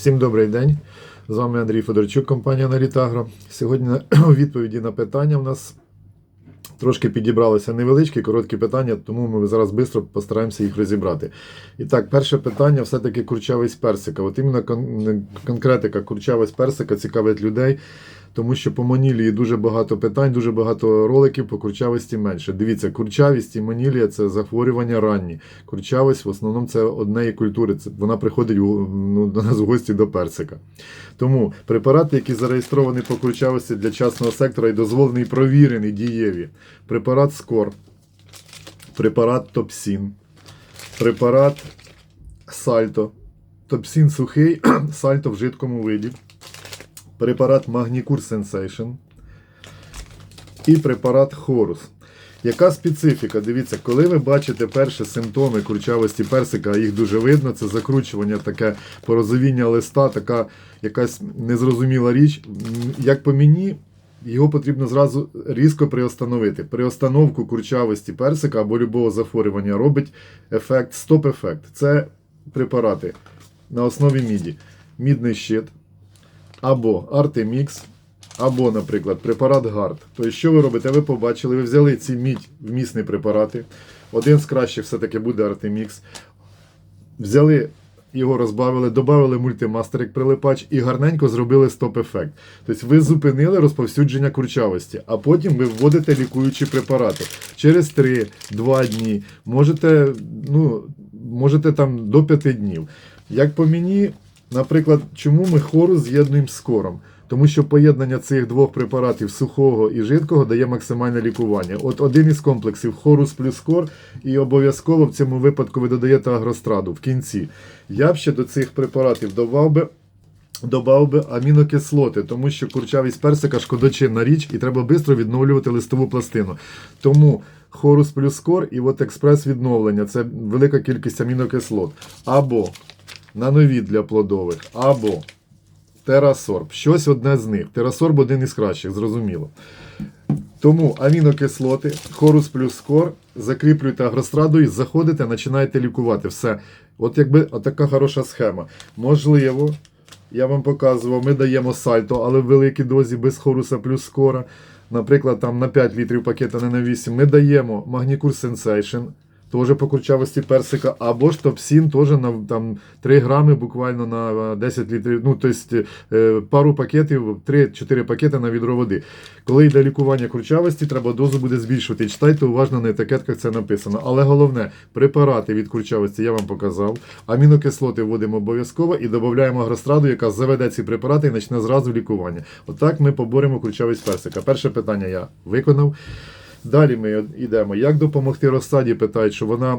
Всім добрий день. З вами Андрій Федорчук, компанія Налітагро. Сьогодні у відповіді на питання в нас трошки підібралися невеличкі, короткі питання, тому ми зараз швидко постараємося їх розібрати. І так, перше питання все-таки курчавість персика. От іменно кон- конкретика курчавість персика цікавить людей. Тому що по манілії дуже багато питань, дуже багато роликів по курчавості менше. Дивіться, курчавість і манілія це захворювання ранні. Курчавість в основному це однієї культури. Це вона приходить ну, до нас в гості до персика. Тому препарати, які зареєстровані по курчавості для частного сектора і дозволений, провірений, дієві. Препарат Скор, препарат Топсін, препарат Сальто. Топсін сухий, сальто в жидкому виді препарат Magnicure Sensation і препарат Хорус. Яка специфіка? Дивіться, коли ви бачите перші симптоми курчавості персика, їх дуже видно, це закручування, таке порозовіння листа, така якась незрозуміла річ. Як по мені, його потрібно зразу різко приостановити. Приостановку курчавості персика або любого захворювання робить ефект, стоп-ефект. Це препарати на основі міді. Мідний щит, або Artemix, або, наприклад, препарат GARD. Тобто, що ви робите? Ви побачили, ви взяли ці мідь вмісні препарати. Один з кращих все-таки буде Artemix. Взяли його розбавили, додали мультимастер як прилипач і гарненько зробили стоп-ефект. Тобто ви зупинили розповсюдження курчавості, а потім ви вводите лікуючі препарати. Через 3-2 дні можете, ну, можете там до 5 днів. Як по мені, наприклад, чому ми хору з'єднуємо з кором? Тому що поєднання цих двох препаратів сухого і жидкого дає максимальне лікування. От один із комплексів хорус плюс кор, і обов'язково в цьому випадку ви додаєте агростраду в кінці. Я б ще до цих препаратів додав би. Добав би амінокислоти, тому що курчавість персика шкодочинна річ, і треба швидко відновлювати листову пластину. Тому хорус плюс кор і от експрес відновлення це велика кількість амінокислот. Або нановід для плодових, або терасорб. Щось одне з них. Терасорб один із кращих, зрозуміло. Тому амінокислоти, хорус плюс кор, закріплюєте агрострадою, заходите, починаєте лікувати. Все. От якби така хороша схема. Можливо, я вам показував, ми даємо сальто, але в великій дозі без хоруса плюс кора. Наприклад, там на 5 літрів пакета, не на 8. Ми даємо Magnicure Sensation, теж по курчавості персика, або ж топсін, теж на там, 3 грами буквально на 10 літрів. Ну, тобто е, пару пакетів, 3-4 пакети на відро води. Коли йде лікування курчавості, треба дозу буде збільшувати. Читайте уважно на етикетках це написано. Але головне, препарати від курчавості я вам показав. Амінокислоти вводимо обов'язково і додаємо агростраду, яка заведе ці препарати і почне зразу лікування. Отак ми поборемо курчавість персика. Перше питання я виконав. Далі ми йдемо. Як допомогти розсаді? Питають, що вона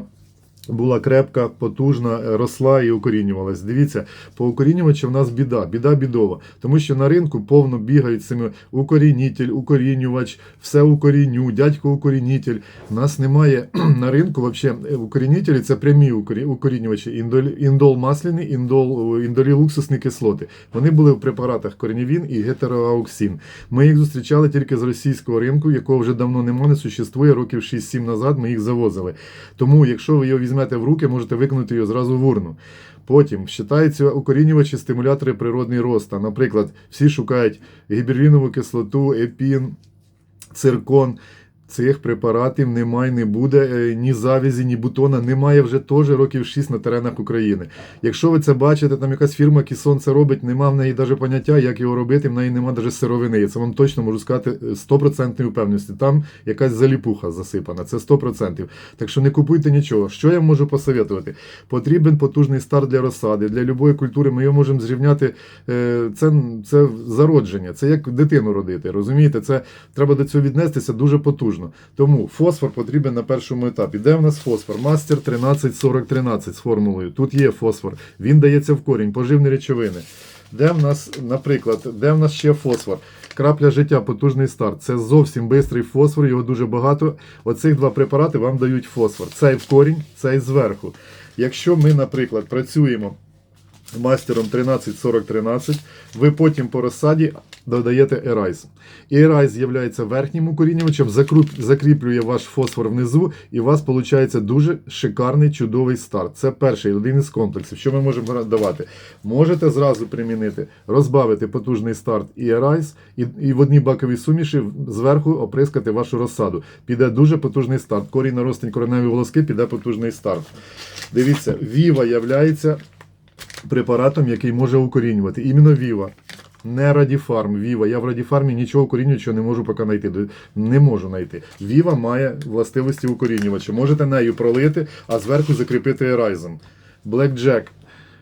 була крепка, потужна, е, росла і укорінювалась. Дивіться, по укорінювачу в нас біда, біда бідова. Тому що на ринку повно бігають цими укорінітель, укорінювач, все укоріню, дядько укорінітель. У нас немає на ринку взагалі укорінітелі це прямі укорінювачі. Індоль, індол масляний, індол, індолі луксусні кислоти. Вони були в препаратах корнівін і гетероауксин. Ми їх зустрічали тільки з російського ринку, якого вже давно немає, не существує. Років 6-7 назад ми їх завозили. Тому, якщо ви його візьмете в руки, можете викинути його зразу в урну. Потім вважаються укорінювачі, стимулятори природний росту. Наприклад, всі шукають гіберлінову кислоту, епін, циркон. Цих препаратів немає, не буде е, ні завязі, ні бутона. Немає вже теж років 6 на теренах України. Якщо ви це бачите, там якась фірма Кісон це робить, нема в неї навіть поняття, як його робити, в неї немає навіть сировини. Я Це вам точно можу сказати е, 100% впевненості. Там якась заліпуха засипана, це 100%. Так що не купуйте нічого. Що я можу посоветувати? Потрібен потужний старт для розсади. Для будь-якої культури ми його можемо зрівняти. е, Це, це зародження, це як дитину родити. Розумієте, це треба до цього віднестися дуже потужно. Тому фосфор потрібен на першому етапі. Де в нас фосфор? Мастер 134013 з формулою. Тут є фосфор. Він дається в корінь, поживні речовини. Де в нас, наприклад, де в нас ще фосфор? Крапля життя, потужний старт. Це зовсім бистрий фосфор, його дуже багато. Оцих два препарати вам дають фосфор. Цей в корінь, цей зверху. Якщо ми, наприклад, працюємо мастером 134013, ви потім по розсаді додаєте Ерайс. І Ерайс є верхнім укорінювачем, закріплює ваш фосфор внизу, і у вас виходить дуже шикарний чудовий старт. Це перший один із комплексів. Що ми можемо давати? Можете зразу примінити, розбавити потужний старт і Ерайс, і, і в одній баковій суміші зверху оприскати вашу розсаду. Піде дуже потужний старт. Корінь наростень кореневі волоски піде потужний старт. Дивіться, Віва являється препаратом, який може укорінювати. Іменно Віва. Не Радіфарм, Віва. Я в Радіфармі нічого укорінюючого не можу поки знайти. Не можу знайти. Віва має властивості укорінювача. Можете нею пролити, а зверху закріпити ерайзом. Blackjack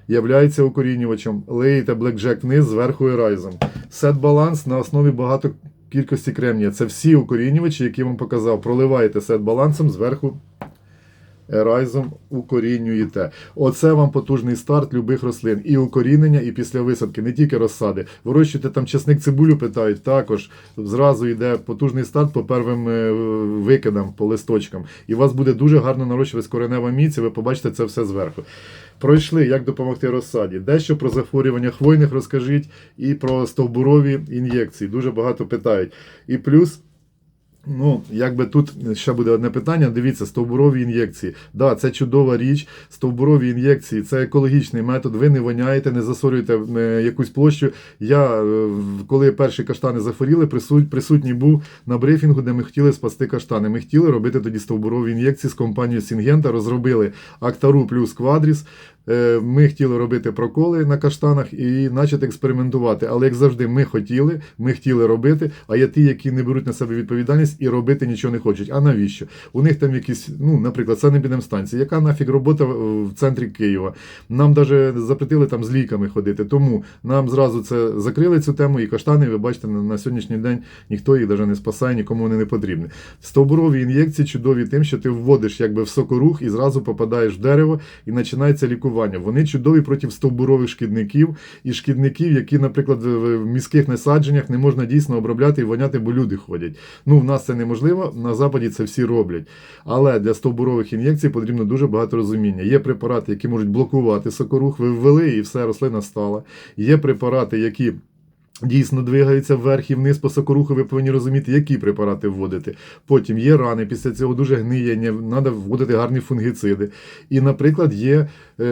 являється укорінювачем. Леєте Blackjack вниз, зверху ерайзом. Сет баланс на основі багато кількості кремнія. Це всі укорінювачі, які я вам показав. Проливаєте сет балансом, зверху Ерайзом укорінюєте. Оце вам потужний старт любих рослин. І укорінення, і після висадки, не тільки розсади. Вирощуєте там чесник цибулю, питають, також зразу йде потужний старт по первим е, викидам, по листочкам. І у вас буде дуже гарно нарощуватись коренева міць, ви побачите це все зверху. Пройшли, як допомогти розсаді. Дещо про захворювання хвойних розкажіть і про стовбурові ін'єкції. Дуже багато питають. І плюс. Ну, якби тут ще буде одне питання. Дивіться, стовбурові ін'єкції. Да, це чудова річ. Стовбурові ін'єкції це екологічний метод. Ви не воняєте, не засорюєте е, якусь площу. Я, е, коли перші каштани захворіли, присут- присутній був на брифінгу, де ми хотіли спасти каштани. Ми хотіли робити тоді стовбурові ін'єкції з компанією Сінгента, розробили Актару плюс Квадріс. Е, Ми хотіли робити проколи на каштанах і почати експериментувати. Але як завжди, ми хотіли, ми хотіли робити. А є ті, які не беруть на себе відповідальність і робити нічого не хочуть. А навіщо? У них там якісь, ну, наприклад, санепідемстанція. Яка нафіг робота в центрі Києва? Нам навіть запретили там з ліками ходити. Тому нам зразу це закрили цю тему, і каштани, ви бачите, на сьогоднішній день ніхто їх навіть не спасає, нікому вони не потрібні. Стовбурові ін'єкції чудові тим, що ти вводиш якби в сокорух і зразу попадаєш в дерево і починається лікування. Вони чудові проти стовбурових шкідників і шкідників, які, наприклад, в міських насадженнях не можна дійсно обробляти і воняти, бо люди ходять. Ну, в нас це неможливо, на Западі це всі роблять. Але для стовбурових ін'єкцій потрібно дуже багато розуміння. Є препарати, які можуть блокувати сокорух, ви ввели і все, рослина стала. Є препарати, які. Дійсно двигаються вверх і вниз по сокоруху, ви повинні розуміти, які препарати вводити. Потім є рани, після цього дуже гниєння, треба вводити гарні фунгіциди. І, наприклад, є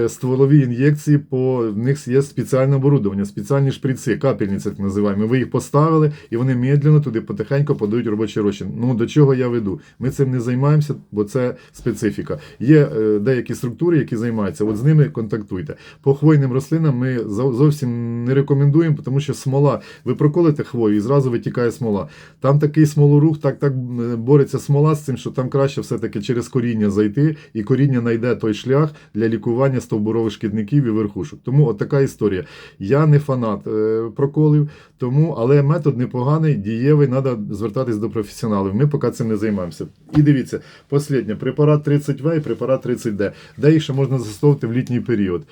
стволові ін'єкції, по в них є спеціальне оборудовання, спеціальні шприци, капельниці так називаємо. Ви їх поставили, і вони медленно туди потихеньку подають робочий розчин. Ну до чого я веду? Ми цим не займаємося, бо це специфіка. Є е, деякі структури, які займаються. От з ними контактуйте. По хвойним рослинам ми зовсім не рекомендуємо, тому що смола. Ви проколите хвою і зразу витікає смола. Там такий смолорух, так так е, бореться смола з цим, що там краще все-таки через коріння зайти, і коріння знайде той шлях для лікування стовбурових шкідників і верхушок. Тому от така історія. Я не фанат е, проколів, тому, але метод непоганий, дієвий, треба звертатись до професіоналів. Ми поки цим не займаємося. І дивіться, останнє, препарат 30В і препарат 30D. Де їх ще можна застосовувати в літній період.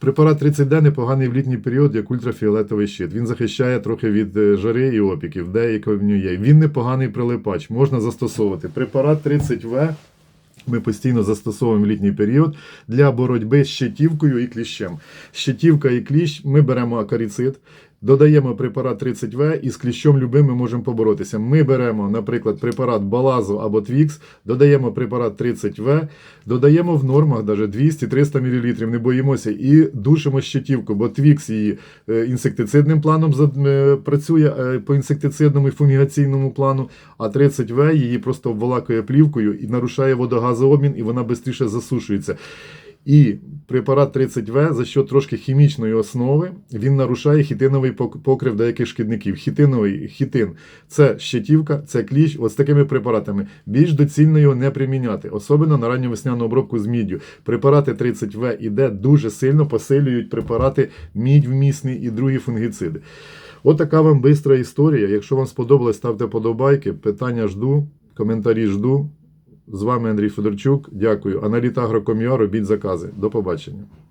Препарат 30D непоганий в літній період, як ультрафіолетовий щит. Він захищає трохи від е, жари і опіків, деякі в нього є. Він непоганий прилипач, можна застосовувати. Препарат 30В ми постійно застосовуємо літній період для боротьби з щитівкою і кліщем. Щитівка і кліщ ми беремо акаріцид. Додаємо препарат 30В і з кліщом любим ми можемо поборотися. Ми беремо, наприклад, препарат Балазу або Твікс, додаємо препарат 30В, додаємо в нормах даже 200-300 мл, не боїмося, і душимо щитівку, бо Твікс її е, інсектицидним планом е, працює е, по інсектицидному і фунгігаційному плану, а 30В її просто обволакує плівкою і нарушає водогазообмін, і вона швидше засушується. І препарат 30В за що трошки хімічної основи він нарушає хітиновий покрив деяких шкідників. Хітиновий хітин це щитівка, це кліщ. З такими препаратами більш доцільно його не приміняти, особливо на ранньовесняну обробку з міддю. Препарати 30В і Д дуже сильно посилюють препарати мідь вмісні і другі фунгіциди. От така вам бистра історія. Якщо вам сподобалось, ставте подобайки. Питання жду, коментарі жду. З вами Андрій Федорчук. Дякую. Аналіт Агроком'я, робіть закази. До побачення.